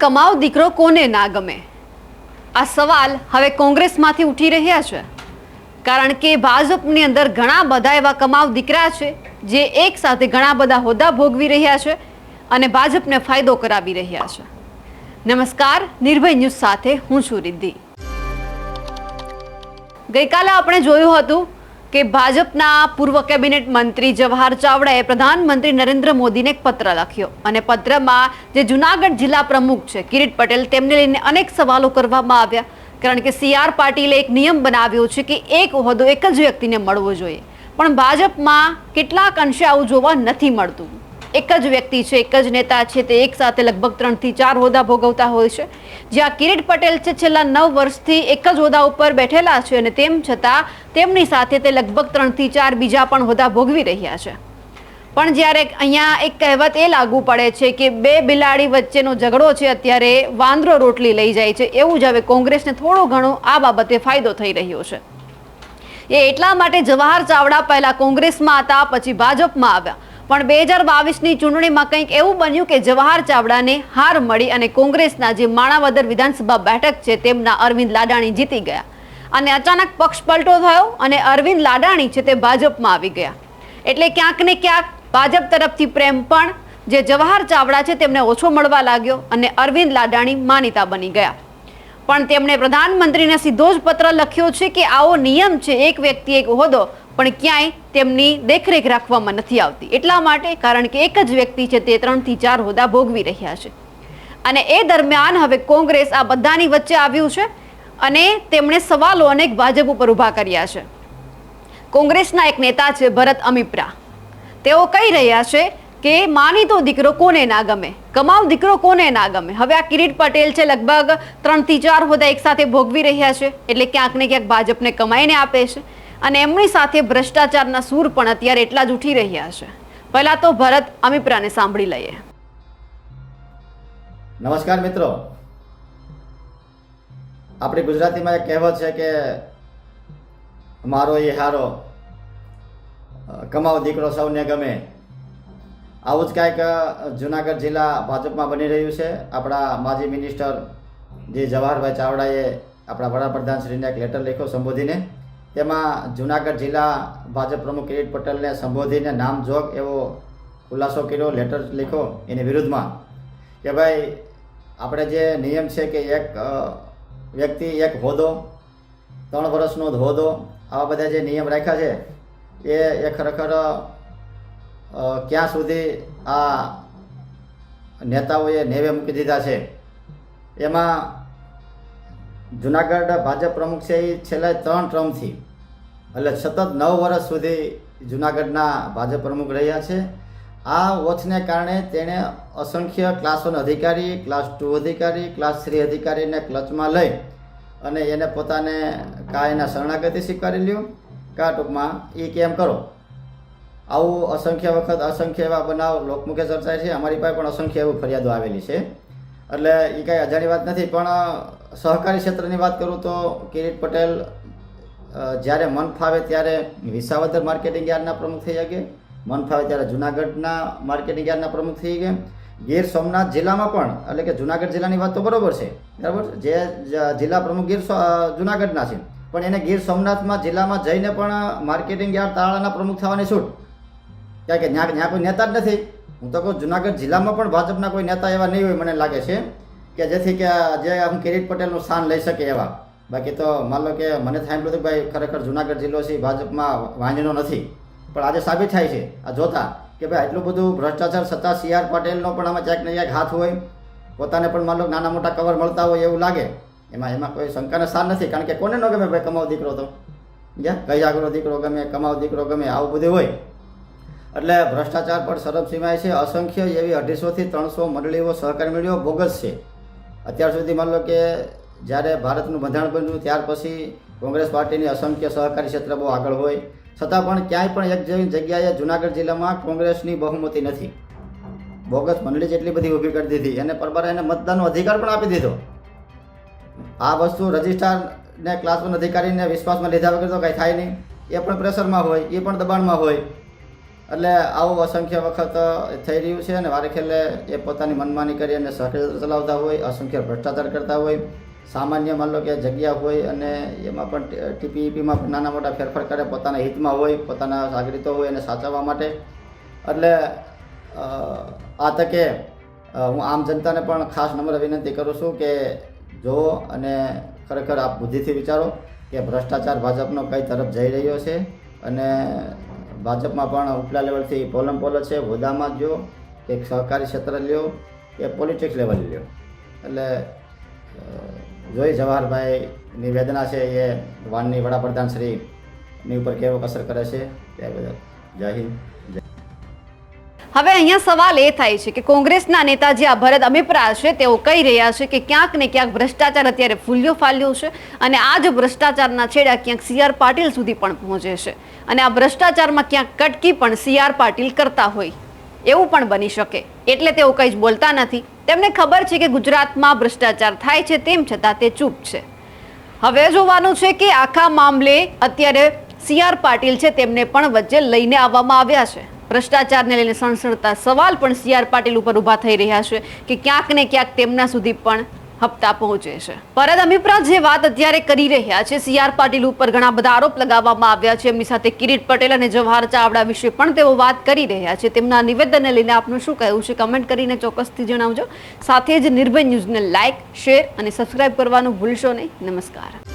કમાવ દીકરો કોને ના ગમે? આ સવાલ હવે કોંગ્રેસમાંથી ઉઠી રહ્યા છે. કારણ કે ભાજપની અંદર ઘણા બધા એવા કમાવ દીકરા છે, જે એક સાથે ઘણા બધા હોદ્દા ભોગવી રહ્યા છે અને ભાજપને ફાયદો કરાવી રહ્યા છે. નમસ્કાર, નિર્ભય ન્યૂઝ સાથે હું છું રિદ્ધિ. ગઈકાલે આપણે જોયું હતું કે ભાજપના પૂર્વ કેબિનેટ મંત્રી જવાહર ચાવડાએ પ્રધાનમંત્રી નરેન્દ્ર મોદીને એક પત્ર લખ્યો. અને પત્રમાં જે જુનાગઢ જિલ્લા પ્રમુખ છે, કિરીટ પટેલ, તેમને લઈને અનેક સવાલો કરવામાં આવ્યા. કારણ કે સી આર પાટીલે એક નિયમ બનાવ્યો છે કે એક હોદ્દો એક જ વ્યક્તિને મળવો જોઈએ. પણ ભાજપમાં કેટલાક અંશે આવું જોવા નથી મળતું. એક જ વ્યક્તિ છે, એક જ નેતા છે, તે એક સાથે લગભગ ત્રણથી ચાર હોદ્દા ભોગવતા હોય છે. જ્યાં કિરીટ પટેલ છે, છેલ્લા નવ વર્ષથી એક જ હોદ્દા ઉપર બેઠેલા છે અને તેમ છતાં તેમની સાથે તે લગભગ ત્રણથી ચાર બીજા પણ હોદ્દા ભોગવી રહ્યા છે. પણ જ્યારે અહીંયા એક કહેવત એ લાગુ પડે છે કે બે બિલાડી વચ્ચેનો ઝઘડો છે, અત્યારે વાંદરો રોટલી લઈ જાય છે. એવું જ હવે કોંગ્રેસને થોડો ઘણો આ બાબતે ફાયદો થઈ રહ્યો છે. એ એટલા માટે જવાહર ચાવડા પહેલા કોંગ્રેસમાં હતા, પછી ભાજપમાં આવ્યા. પણ બે હજાર બાવીસની ચૂંટણીમાં કંઈક એવું બન્યું કે જવાહર ચાવડાને હાર મળી અને કોંગ્રેસના જે માણાવદર વિધાનસભા બેઠક છે તેમના અરવિંદ લાડાણી જીતી ગયા. અને અચાનક પક્ષ પલટો થયો અને અરવિંદ લાડાણી છે તે ભાજપમાં આવી ગયા. એટલે ક્યાંક ને ક્યાંક ભાજપ તરફથી પ્રેમ પણ જે જવાહર ચાવડા છે તેમને ઓછો મળવા લાગ્યો અને અરવિંદ લાડાણી માનીતા બની ગયા. પણ તેમણે પ્રધાનમંત્રીને સીધો જ પત્ર લખ્યો છે કે આવો નિયમ છે, એક વ્યક્તિ એક હોદ્દો પણ ક્યાંય તેમની દેખરેખ રાખવામાં નથી આવતી. એટલા માટે કારણ કે એક જ વ્યક્તિ છે તે ત્રણથી ચાર હોદ્દા ભોગવી રહ્યા છે. અને એ દરમિયાન હવે કોંગ્રેસ આ બધાની વચ્ચે આવ્યું છે અને તેમણે સવાલો અનેક ભાજપ ઉપર ઊભા કર્યા છે. કોંગ્રેસના એક નેતા છે ભરત અમિપ્રા. તેઓ કહી રહ્યા છે કે માનીતો દીકરો કોને ના ગમે? કમાવ દીકરો કોને ના ગમે? હવે આ કિરીટ પટેલ છે લગભગ ત્રણથી ચાર હોદ્દા એકસાથે ભોગવી રહ્યા છે. એટલે ક્યાંક ને ક્યાંક ભાજપને કમાઈને આપે છે. અને એમની સાથે ભ્રષ્ટાચારના સૂર પણ અત્યારે એટલા જ ઉઠી રહ્યા છે. પહેલા તો ભરત અમિપ્રાને સાંભળી લઈએ. નમસ્કાર મિત્રો. આપણી ગુજરાતીમાં એક કહેવત છે કે, મારો એ હારો, કમાવ દીકરો સૌને ગમે. આવું જ કાંઈક જુનાગઢ જિલ્લા ભાજપમાં બની રહ્યું છે. આપણા માજી મિનિસ્ટર જે જવાહરભાઈ ચાવડાએ આપણા વડાપ્રધાનશ્રીને એક લેટર લખ્યો સંબોધીને. તેમાં જુનાગઢ જિલ્લા ભાજપ પ્રમુખ કિરીટ પટેલને સંબોધીને નામજોગ એવો ખુલાસો કર્યો લેટર લખ્યો એની વિરુદ્ધમાં. કે ભાઈ, આપણે જે નિયમ છે કે એક વ્યક્તિ એક હોદ્દો, ત્રણ વર્ષનો હોદ્દો, આવા બધા જે નિયમ રાખ્યા છે, એ એ ખરેખર ક્યાં સુધી આ નેતાઓએ નેવે મૂકી દીધા છે. એમાં જુનાગઢ ભાજપ પ્રમુખ છે એ છેલ્લા ત્રણ ટર્મથી એટલે સતત નવ વર્ષ સુધી જુનાગઢના ભાજપ પ્રમુખ રહ્યા છે. આ વોચને કારણે તેણે અસંખ્ય ક્લાસ વન અધિકારી, ક્લાસ ટુ અધિકારી, ક્લાસ થ્રી અધિકારીને ક્લચમાં લઈ અને એને પોતાને કાયના શરણાગતિ સ્વીકારી લ્યો. કા ટૂંકમાં એ કેમ કરો? આવું અસંખ્ય વખત અસંખ્ય એવા બનાવ લોકમુખે ચર્ચાય છે. અમારી પાસે પણ અસંખ્ય એવી ફરિયાદો આવેલી છે. એટલે એ કાંઈ અજાણી વાત નથી, પણ સહકારી ક્ષેત્રની વાત કરું તો કિરીટ પટેલ જ્યારે મન ફાવે ત્યારે વિસાવદર માર્કેટિંગ યાર્ડના પ્રમુખ થઈ શકે, મન ફાવે ત્યારે જુનાગઢના માર્કેટિંગ યાર્ડના પ્રમુખ થઈ ગયા ગીર સોમનાથ જિલ્લામાં પણ, એટલે કે જુનાગઢ જિલ્લાની વાત તો બરોબર છે, બરાબર? જે જિલ્લા પ્રમુખ ગીર જુનાગઢના છે. પણ એને ગીર સોમનાથમાં જિલ્લામાં જઈને પણ માર્કેટિંગ યાર્ડ તાળાના પ્રમુખ થવાની છૂટ. કારણ કે ત્યાં ત્યાં કોઈ નેતા જ નથી. હું તો કહું જુનાગઢ જિલ્લામાં પણ ભાજપના કોઈ નેતા એવા નહીં હોય, મને લાગે છે, કે જેથી કે જે આમ કિરીટ પટેલનું સ્થાન લઈ શકે એવા. બાકી તો માન લો કે મને થાય કે ભાઈ ખરેખર જુનાગઢ જિલ્લો છે ભાજપમાં વાંધનો નથી. પણ આજે સાબિત થાય છે, આ જોતા કે ભાઈ આટલું બધું ભ્રષ્ટાચાર છતાં સી આર પટેલનો પણ આમાં ક્યાંક ને ક્યાંક હાથ હોય, પોતાને પણ માન લો નાના મોટા કવર મળતા હોય એવું લાગે. એમાં એમાં કોઈ શંકાને સાર નથી, કારણ કે કોને ન ગમે ભાઈ કમાવ દીકરો તો? ગયા કૈયાગરો દીકરો ગમે, કમાવ દીકરો ગમે, આવું બધું હોય. એટલે ભ્રષ્ટાચાર પર સરબ સીમાય છે, અસંખ્ય એવી અઢીસોથી ત્રણસો મંડળીઓ સહકારી મેળવ્યો, બોગસ છે. અત્યાર સુધી માન લો કે જ્યારે ભારતનું બંધારણ બન્યું, ત્યાર પછી કોંગ્રેસ પાર્ટીની અસંખ્ય સહકારી ક્ષેત્ર બહુ આગળ હોય. છતાં પણ ક્યાંય પણ એક જેવી જગ્યાએ જુનાગઢ જિલ્લામાં કોંગ્રેસની બહુમતી નથી. બોગસ મંડળી જેટલી બધી ઊભી કરી દીધી, એને પરબારે એને મતદાનનો અધિકાર પણ આપી દીધો. આ વસ્તુ રજિસ્ટ્રારને ક્લાસમાં અધિકારીને વિશ્વાસમાં લીધા વગર તો કંઈ થાય નહીં. એ પણ પ્રેશરમાં હોય, એ પણ દબાણમાં હોય. એટલે આવું અસંખ્ય વખત થઈ રહ્યું છે અને વારે ખેલે એ પોતાની મનમાની કરી અને સહકારી ચલાવતા હોય, અસંખ્ય ભ્રષ્ટાચાર કરતા હોય. સામાન્ય માન લો કે જગ્યા હોય અને એમાં પણ ટીપીઈપીમાં પણ નાના મોટા ફેરફાર કરે, પોતાના હિતમાં હોય, પોતાના સાગરીતો હોય એને સાચવવા માટે. એટલે આ તકે હું આમ જનતાને પણ ખાસ નમ્ર વિનંતી કરું છું કે જો અને ખરેખર આપ બુદ્ધિથી વિચારો કે ભ્રષ્ટાચાર ભાજપનો કઈ તરફ જઈ રહ્યો છે અને ભાજપમાં પણ ઉપલા લેવલથી પોલમ પોલ છે હોદામાં જ એક સહકારી ક્ષેત્ર લ્યો, કે પોલિટિક્સ લેવલ લ્યો. એટલે જોઈ જવાહરભાઈની વેદના છે એ વાનની વડાપ્રધાન શ્રીની ઉપર કેવો અસર કરે છે તે જય હિન્દ. હવે અહીંયા સવાલ એ થાય છે કે કોંગ્રેસના નેતા જે આ ભરત અભિપ્રાય છે, તેઓ કહી રહ્યા છે કે ક્યાંક ને ક્યાંક ભ્રષ્ટાચાર અત્યારે ફૂલ્યો ફાલ્યો છે અને આ જ ભ્રષ્ટાચારના છેડા ક્યાંક સી આર પાટીલ સુધી પણ પહોંચે છે. અને આ ભ્રષ્ટાચારમાં ક્યાંક કટકી પણ સી આર પાટીલ કરતા હોય. એવું પણ બની શકે. એટલે તેઓ કંઈ જ બોલતા નથી. તેમને ખબર છે કે ગુજરાતમાં ભ્રષ્ટાચાર થાય છે તેમ છતાં તે ચૂપ છે. હવે જોવાનું છે કે આખા મામલે અત્યારે સી આર પાટીલ છે તેમને પણ વચ્ચે લઈને આવવામાં આવ્યા છે. ભ્રષ્ટાચારને લઈને સણસણતા સવાલ પણ સી આર પાટીલ ઉપર ઊભા થઈ રહ્યા છે કે ક્યાંક ને ક્યાંક તેમના સુધી પણ હપ્તા પહોંચે છે. પરત અમિપ્રા જે વાત અત્યારે કરી રહ્યા છે, સીઆર પાટીલ ઉપર ઘણા બધા આરોપ લગાવવામાં આવ્યા છે. એમની સાથે કિરીટ પટેલ અને જવાહર ચાવડા વિશે પણ તેઓ વાત કરી રહ્યા છે. તેમના નિવેદનને લઈને આપનું શું કહેવું છે? કમેન્ટ કરીને ચોક્કસથી જણાવજો. સાથે જ નિર્ભય ન્યૂઝને લાઇક શેર અને સબસ્ક્રાઇબ કરવાનું ભૂલશો નહીં. નમસ્કાર.